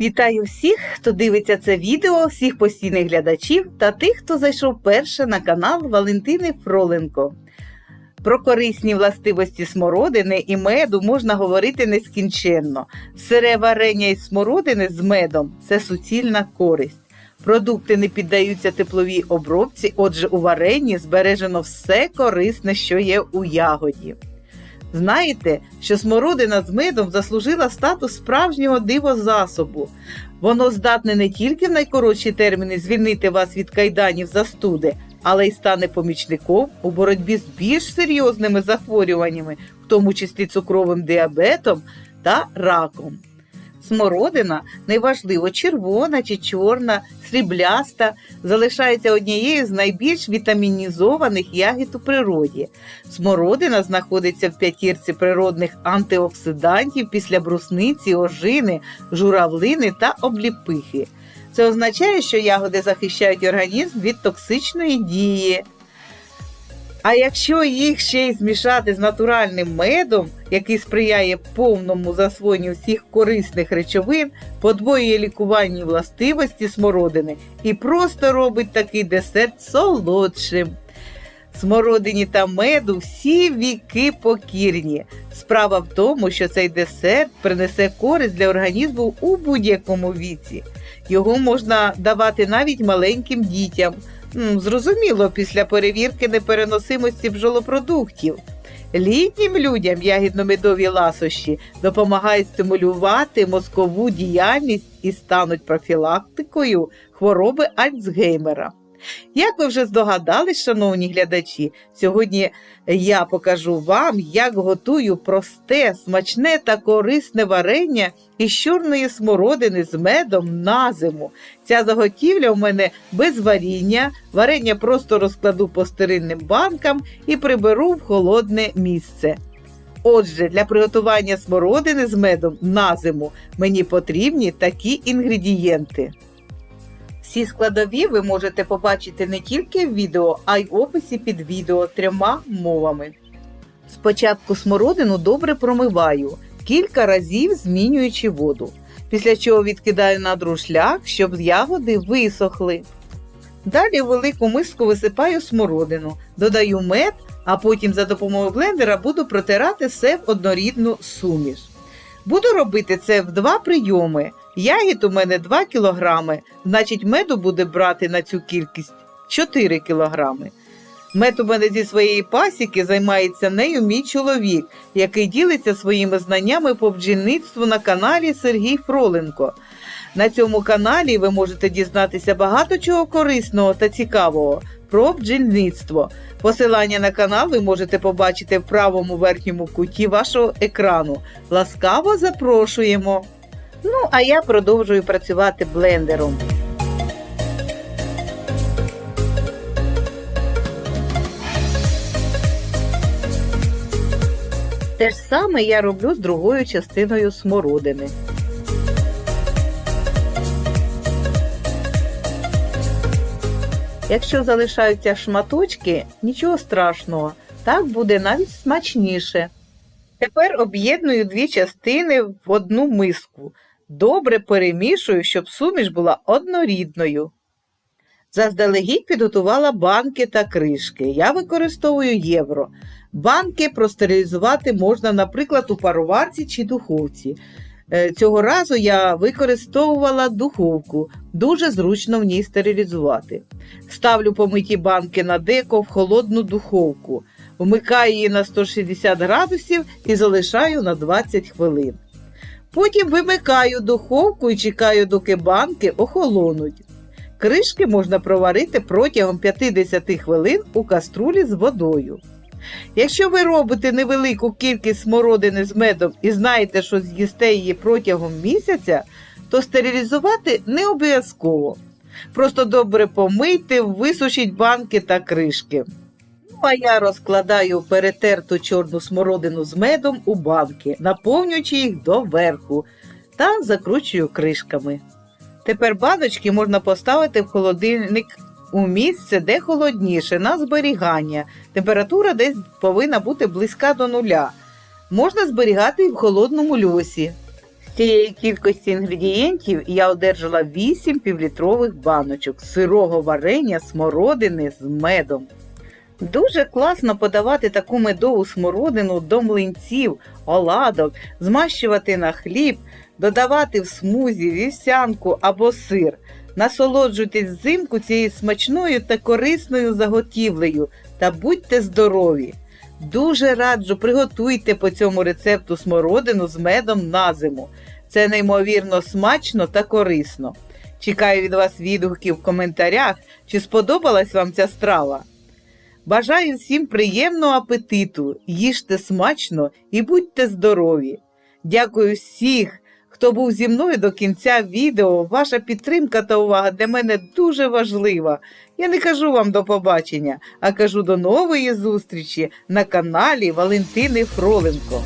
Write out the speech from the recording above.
Вітаю всіх, хто дивиться це відео, всіх постійних глядачів та тих, хто зайшов перше на канал Валентини Фроленко. Про корисні властивості смородини і меду можна говорити нескінченно. Сире варення із смородини з медом це суцільна користь. Продукти не піддаються тепловій обробці, отже, у варенні збережено все корисне, що є у ягоді. Знаєте, що смородина з медом заслужила статус справжнього дивозасобу. Воно здатне не тільки в найкоротші терміни звільнити вас від кайданів застуди, але й стане помічником у боротьбі з більш серйозними захворюваннями, в тому числі цукровим діабетом та раком. Смородина, неважливо, червона чи чорна, срібляста, залишається однією з найбільш вітамінізованих ягід у природі. Смородина знаходиться в п'ятірці природних антиоксидантів після брусниці, ожини, журавлини та обліпихи. Це означає, що ягоди захищають організм від токсичної дії. А якщо їх ще й змішати з натуральним медом, який сприяє повному засвоєнню всіх корисних речовин, подвоює лікувальні властивості смородини і просто робить такий десерт солодшим. Смородині та меду всі віки покірні. Справа в тому, що цей десерт принесе користь для організму у будь-якому віці. Його можна давати навіть маленьким дітям. Зрозуміло, після перевірки непереносимості бджолопродуктів. Літнім людям ягідно-медові ласощі допомагають стимулювати мозкову діяльність і стануть профілактикою хвороби Альцгеймера. Як ви вже здогадались, шановні глядачі, сьогодні я покажу вам, як готую просте, смачне та корисне варення із чорної смородини з медом на зиму. Ця заготівля у мене без варіння, варення просто розкладу по стерильним банкам і приберу в холодне місце. Отже, для приготування смородини з медом на зиму мені потрібні такі інгредієнти. Всі складові ви можете побачити не тільки в відео, а й в описі під відео трьома мовами. Спочатку смородину добре промиваю, кілька разів змінюючи воду, після чого відкидаю на друшлях, щоб ягоди висохли. Далі в велику миску висипаю смородину, додаю мед, а потім за допомогою блендера буду протирати все в однорідну суміш. Буду робити це в два прийоми. Ягід у мене 2 кілограми, значить меду буде брати на цю кількість 4 кілограми. Мед у мене зі своєї пасіки займається нею мій чоловік, який ділиться своїми знаннями по бджільництву на каналі Сергій Фроленко. На цьому каналі ви можете дізнатися багато чого корисного та цікавого про бджільництво. Посилання на канал ви можете побачити в правому верхньому куті вашого екрану. Ласкаво запрошуємо! Ну, а я продовжую працювати блендером. Те ж саме я роблю з другою частиною смородини. Якщо залишаються шматочки, нічого страшного, так буде навіть смачніше. Тепер об'єдную дві частини в одну миску. Добре перемішую, щоб суміш була однорідною. Заздалегідь підготувала банки та кришки. Я використовую євро. Банки простерилізувати можна, наприклад, у пароварці чи духовці. Е, Цього разу я використовувала духовку, дуже зручно в ній стерилізувати. Ставлю помиті банки на деко в холодну духовку, вмикаю її на 160 градусів і залишаю на 20 хвилин. Потім вимикаю духовку і чекаю, доки банки охолонуть. Кришки можна проварити протягом 50 хвилин у каструлі з водою. Якщо ви робите невелику кількість смородини з медом і знаєте, що з'їсте її протягом місяця, то стерилізувати не обов'язково. Просто добре помийте, висушіть банки та кришки. А я розкладаю перетерту чорну смородину з медом у банки, наповнюючи їх доверху та закручую кришками. Тепер баночки можна поставити в холодильник у місце, де холодніше, на зберігання. Температура десь повинна бути близька до нуля. Можна зберігати і в холодному льосі. З цієї кількості інгредієнтів я одержала 8 півлітрових баночок сирого варення смородини з медом. Дуже класно подавати таку медову смородину до млинців, оладок, змащувати на хліб, додавати в смузі, вівсянку або сир. Насолоджуйтесь взимку цією смачною та корисною заготівлею та будьте здорові! Дуже раджу, приготуйте по цьому рецепту смородину з медом на зиму. Це неймовірно смачно та корисно. Чекаю від вас відгуків в коментарях, чи сподобалась вам ця страва. Бажаю всім приємного апетиту, їжте смачно і будьте здорові. Дякую всіх, хто був зі мною до кінця відео. Ваша підтримка та увага для мене дуже важлива. Я не кажу вам до побачення, а кажу до нової зустрічі на каналі Валентини Фроленко.